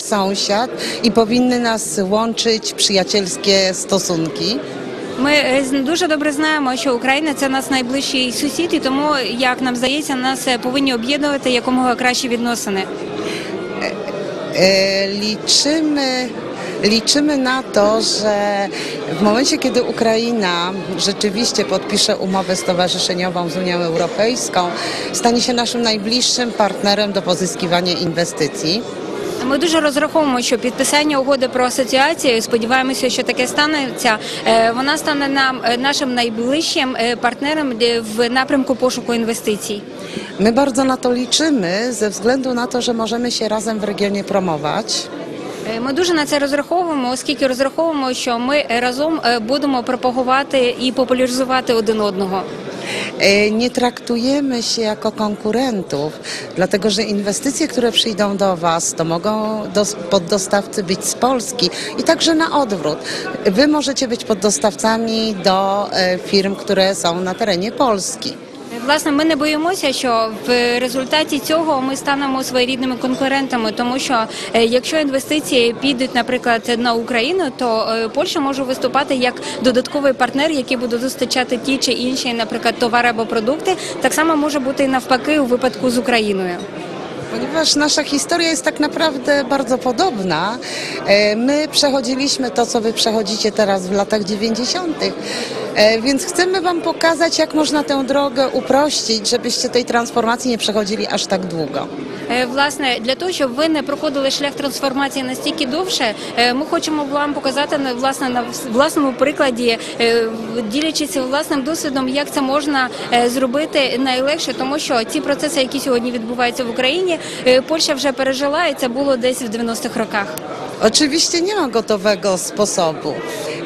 sąsiad i powinny nas łączyć przyjacielskie stosunki. Ми е, з- дуже добре знаємо, що Україна це нас найближчий сусід, і тому, як нам здається, нас е, повинні об'єднувати якомога кращі відносини. E, Liczymy, liczymy na to, że w momencie, kiedy Ukraina rzeczywiście podpisze umowę stowarzyszeniową z Unią Europejską, stanie się naszym najbliższym partnerem do pozyskiwania inwestycji. Ми дуже розраховуємо, що підписання угоди про асоціацію, сподіваємося, що таке станеться. е, Вона стане нам е, нашим найближчим е, партнером в напрямку пошуку інвестицій. My bardzo na to liczymy ze względu na to, że możemy się razem w regionie promować. Ми дуже на це розраховуємо, оскільки розраховуємо, що ми разом будемо пропагувати і популяризувати один одного. E, Nie traktujemy się jako konkurentów, dlatego że inwestycje, które przyjdą do Was, to mogą dos- poddostawcy być z Polski i także na odwrót. Wy możecie być poddostawcami do e, firm, które są na terenie Polski. Власне, ми не боїмося, що в результаті цього ми станемо своєрідними конкурентами, тому що е, якщо інвестиції підуть, наприклад, на Україну, то е, Польща може виступати як додатковий партнер, який буде достачати ті чи інші, наприклад, товари або продукти. Так само може бути і навпаки у випадку з Україною. Ponieważ nasza historia jest tak naprawdę bardzo podobna, my przechodziliśmy to, co wy przechodzicie teraz w latach 90., e, więc chcemy wam pokazać, jak można tę drogę uprościć, żebyście tej transformacji nie przechodzili aż tak długo. Е, Власне, для того, щоб ви не проходили шлях трансформації настільки довше, е, ми хочемо вам показати власне на власному прикладі, е, ділячись власним досвідом, як це можна е, зробити найлегше, тому що ті процеси, які сьогодні відбуваються в Україні, Польща вже пережила, і це було десь в 90-х роках. Oczywiście nie ma gotowego sposobu.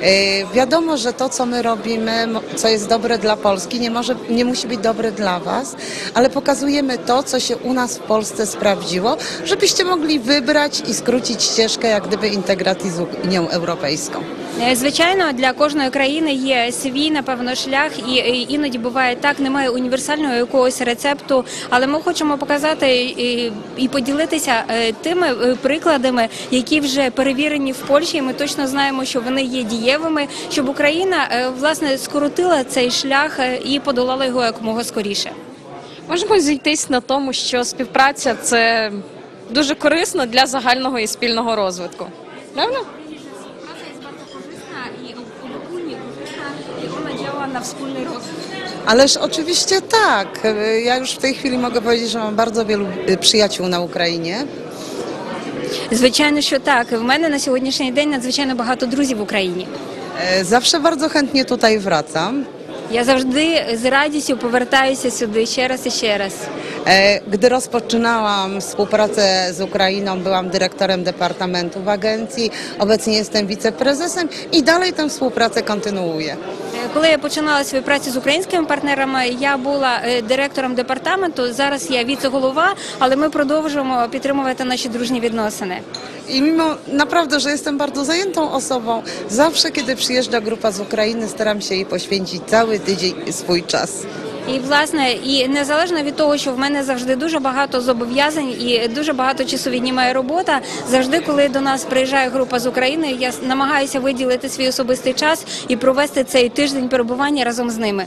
E, Wiadomo, że to, co my robimy, co jest dobre dla Polski, nie, może, nie musi być dobre dla Was, ale pokazujemy to, co się u nas w Polsce sprawdziło, żebyście mogli wybrać i skrócić ścieżkę jak gdyby integracji z Unią Europejską. Е, Звичайно, для кожної країни є свій напевно шлях, і е, іноді буває так, немає універсального якогось рецепту. Але ми хочемо показати і, поділитися е, тими е, прикладами, які вже перевірені в Польщі. Ми точно знаємо, що вони є дієвими, щоб Україна е, власне скоротила цей шлях е, і подолала його якомога скоріше. Можемо зійтись на тому, що співпраця це дуже корисно для загального і спільного розвитку. Правильно? і вона działa на wspólny rozwój. Ależ oczywiście tak. Ja już w tej chwili mogę powiedzieć, że mam bardzo wielu przyjaciół na Ukrainie. Звичайно, що так. В мене на сьогоднішній день надзвичайно багато друзів в Україні. E, Zawsze bardzo chętnie tutaj wracam. Я завжди з радістю повертаюся сюди ще раз і ще раз. E, Gdy rozpoczynałam współpracę z Ukrainą, byłam dyrektorem departamentu w agencji, obecnie jestem wiceprezesem i dalej tę współpracę kontynuuję. Коли я починала свою працю з українськими партнерами, я була е, директором департаменту. Зараз я віце-голова, але ми продовжуємо підтримувати наші дружні відносини. I mimo naprawdę, że jestem bardzo zajętą osobą, zawsze kiedy przyjeżdża grupa z Ukrainy, staram się jej poświęcić cały tydzień swój. І власне, і незалежно від того, що в мене завжди дуже багато зобов'язань і дуже багато часу віднімає робота. Завжди, коли до нас приїжджає група з України, я намагаюся виділити свій особистий час і провести цей тиждень перебування разом з ними.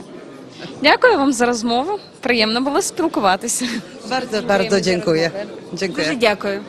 Дякую вам за розмову. Приємно було спілкуватися. Bardzo, bardzo dziękuję. Dziękuję. Дуже дякую.